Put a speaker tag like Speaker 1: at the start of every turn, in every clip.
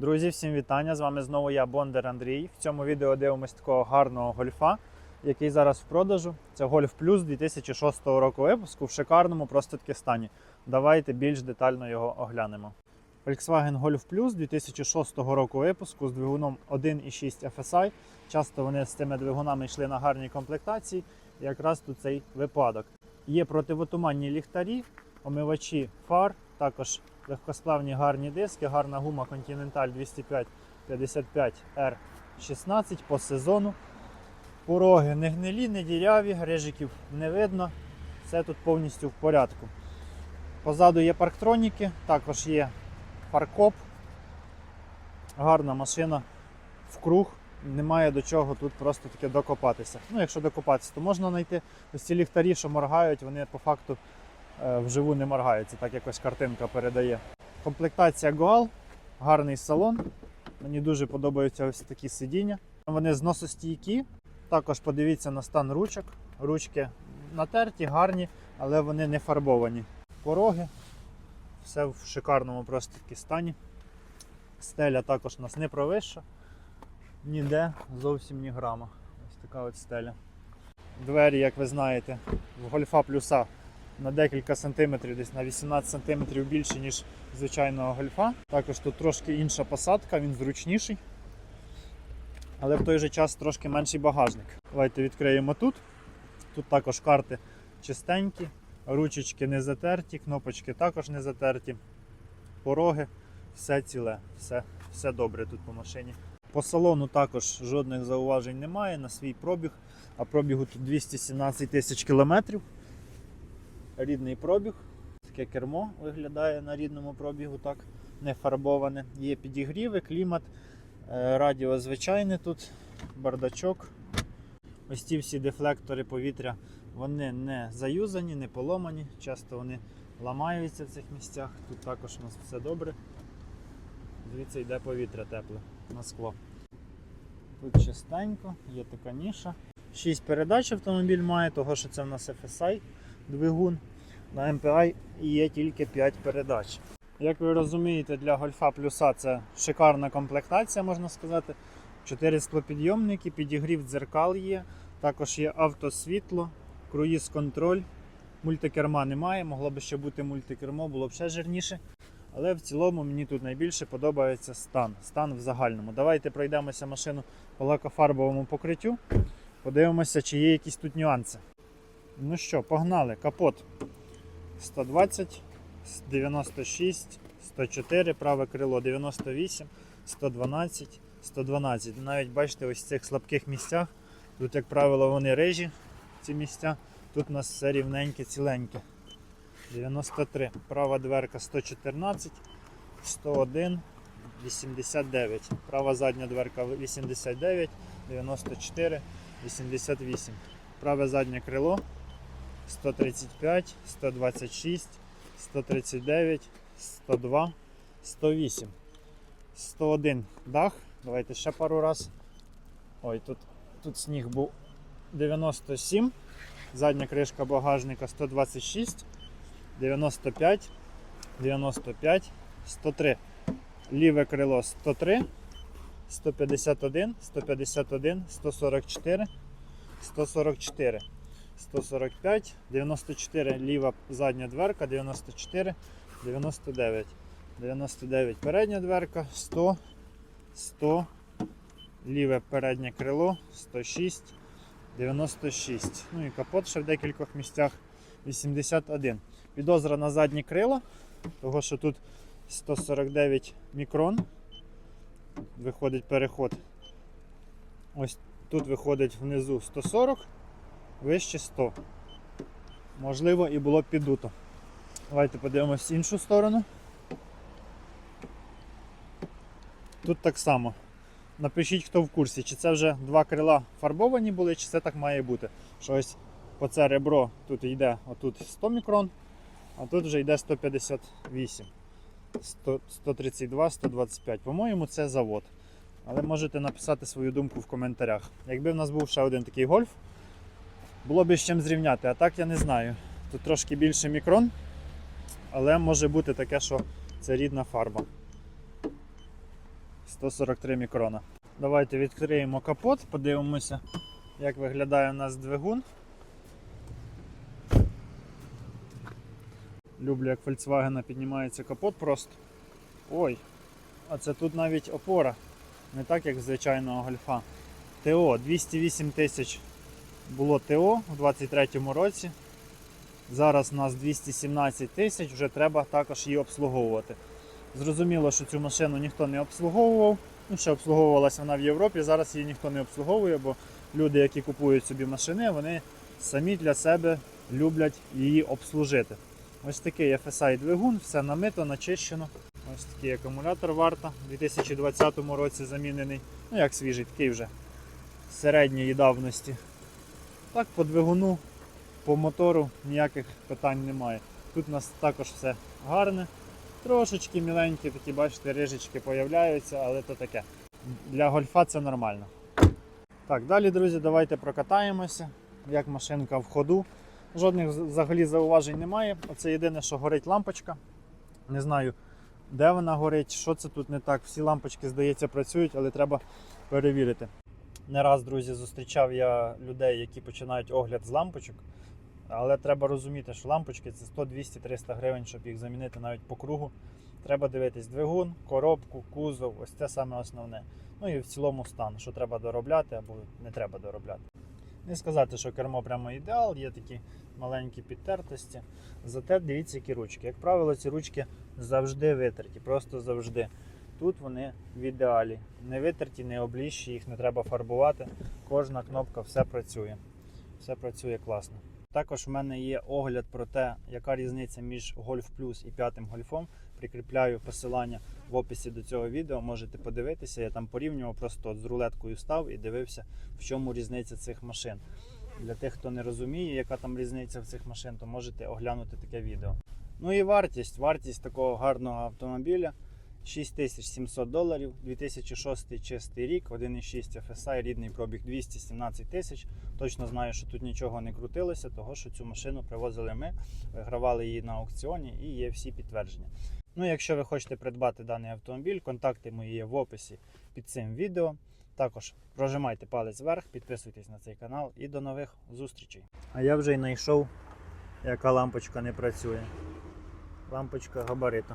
Speaker 1: Друзі, всім вітання! З вами знову я, Бондар Андрій. В цьому відео дивимось такого гарного гольфа, який зараз в продажу. Це Гольф Плюс 2006 року випуску в шикарному просто таки стані. Давайте більш детально його оглянемо. Volkswagen Golf Plus 2006 року випуску з двигуном 1.6 FSI. Часто вони з цими двигунами йшли на гарній комплектації. Якраз тут цей випадок. Є противотуманні ліхтарі, омивачі фар, також легкосплавні гарні диски, гарна гума Continental 205 55 R16 по сезону. Пороги не гнилі, не діряві, рижиків не видно. Все тут повністю в порядку. Позаду є парктроніки, також є фаркоп. Гарна машина в круг. Немає до чого тут просто таки докопатися. Ну, якщо докопатися, то можна знайти ось ці ліхтарі, що моргають, вони по факту вживу не моргаються, так якось картинка передає. Комплектація Goal, гарний салон. Мені дуже подобаються ось такі сидіння. Вони зносостійкі. Також подивіться на стан ручок. Ручки натерті, гарні, але вони не фарбовані. Пороги. Все в шикарному просто таки стані. Стеля також у нас не провища. Ніде зовсім ні грама. Ось така от стеля. Двері, як ви знаєте, в гольфа плюса на декілька сантиметрів, десь на 18 сантиметрів більше, ніж звичайного гольфа. Також тут трошки інша посадка, він зручніший. Але в той же час трошки менший багажник. Давайте відкриємо тут. Тут також карти чистенькі, ручечки не затерті, кнопочки також не затерті. Пороги, все ціле, все, все добре тут по машині. По салону також жодних зауважень немає на свій пробіг, а пробігу тут 217 тисяч кілометрів. Рідний пробіг. Таке кермо виглядає на рідному пробігу, так, не фарбоване. Є підігріви, клімат, е, радіо звичайне тут, бардачок. Ось ці всі дефлектори повітря вони не заюзані, не поломані. Часто вони ламаються в цих місцях. Тут також у нас все добре. Звідси йде повітря тепле на скло. Тут чистенько, є така ніша. 6 передач автомобіль має, того що це в нас FSI двигун. На MPI є тільки 5 передач. Як ви розумієте, для гольфа плюса це шикарна комплектація, можна сказати. 4 склопідйомники, підігрів дзеркал є, також є автосвітло, круїз контроль. Мультикерма немає, могло би ще бути мультикермо, було б ще жирніше. Але в цілому мені тут найбільше подобається стан. Стан в загальному. Давайте пройдемося машину по лакофарбовому покриттю. Подивимося, чи є якісь тут нюанси. Ну що, погнали. Капот 120, 96, 104, праве крило 98, 112, 112. Навіть бачите, ось в цих слабких місцях. Тут, як правило, вони рижі, ці місця. Тут у нас все рівненьке, ціленьке. 93. Права дверка 114, 101, 89. Права задня дверка 89, 94, 88. Праве заднє крило 135, 126, 139, 102, 108, 101 дах. Давайте ще пару раз. Ой, тут, тут сніг був 97. Задня кришка багажника 126. 95, 95, 103. Ліве крило 103, 151, 151, 144, 144, 145, 94, ліва задня дверка, 94, 99, 99 передня дверка, 100, 100, ліве переднє крило, 106, 96. Ну і капот ще в декількох місцях 81. Підозра на задні крила, того що тут 149 мікрон. Виходить переход. Ось тут виходить внизу 140, вище 100. Можливо, і було піддуто. Давайте подивимось іншу сторону. Тут так само. Напишіть, хто в курсі, чи це вже два крила фарбовані були, чи це так має бути. Що ось по це ребро тут йде отут 100 мікрон, а тут вже йде 158, 100, 132, 125. По-моєму, це завод. Але можете написати свою думку в коментарях. Якби в нас був ще один такий гольф, було б з чим зрівняти. А так я не знаю. Тут трошки більше мікрон, але може бути таке, що це рідна фарба. 143 мікрона. Давайте відкриємо капот, подивимося, як виглядає у нас двигун. Люблю, як Volkswagen піднімається капот просто. Ой, а це тут навіть опора. Не так, як звичайного гольфа. ТО 208 тисяч було ТО у 23-му році. Зараз у нас 217 тисяч, вже треба також її обслуговувати. Зрозуміло, що цю машину ніхто не обслуговував. Ну, ще обслуговувалася вона в Європі. Зараз її ніхто не обслуговує, бо люди, які купують собі машини, вони самі для себе люблять її обслужити. Ось такий FSI двигун, все намито, начищено. Ось такий акумулятор варта у 2020 році замінений. Ну як свіжий, такий вже середньої давності. Так, по двигуну, по мотору ніяких питань немає. Тут у нас також все гарне. Трошечки міленькі, такі, бачите, рижечки появляються, але то таке. Для гольфа це нормально. Так, далі, друзі, давайте прокатаємося. Як машинка в ходу. Жодних взагалі зауважень немає. Оце єдине, що горить лампочка. Не знаю, де вона горить, що це тут не так. Всі лампочки, здається, працюють, але треба перевірити. Не раз, друзі, зустрічав я людей, які починають огляд з лампочок. Але треба розуміти, що лампочки це 100, 200, 300 гривень, щоб їх замінити навіть по кругу. Треба дивитись двигун, коробку, кузов, ось це саме основне. Ну і в цілому стан, що треба доробляти або не треба доробляти. Не сказати, що кермо прямо ідеал, є такі маленькі підтертості. Зате дивіться, які ручки. Як правило, ці ручки завжди витерті, просто завжди. Тут вони в ідеалі. Не витерті, не обліщі, їх не треба фарбувати. Кожна кнопка все працює. Все працює класно. Також в мене є огляд про те, яка різниця між Golf Plus і п'ятим гольфом. Прикріпляю посилання в описі до цього відео. Можете подивитися. Я там порівнював, просто з рулеткою став і дивився, в чому різниця цих машин. Для тих, хто не розуміє, яка там різниця в цих машин, то можете оглянути таке відео. Ну і вартість. Вартість такого гарного автомобіля 6700 доларів, 2006 чистий рік, 1,6 FSI, рідний пробіг 217 тисяч. Точно знаю, що тут нічого не крутилося, того що цю машину привозили ми, вигравали її на аукціоні і є всі підтвердження. Ну, якщо ви хочете придбати даний автомобіль, контакти мої є в описі під цим відео. Також прожимайте палець вверх, підписуйтесь на цей канал і до нових зустрічей. А я вже й знайшов, яка лампочка не працює. Лампочка габариту.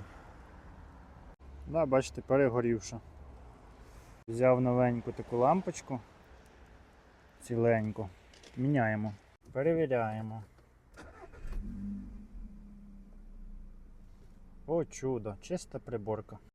Speaker 1: Да, бачите, перегорівша. Взяв новеньку таку лампочку. Ціленьку. Міняємо. Перевіряємо. О, чудо, чиста приборка.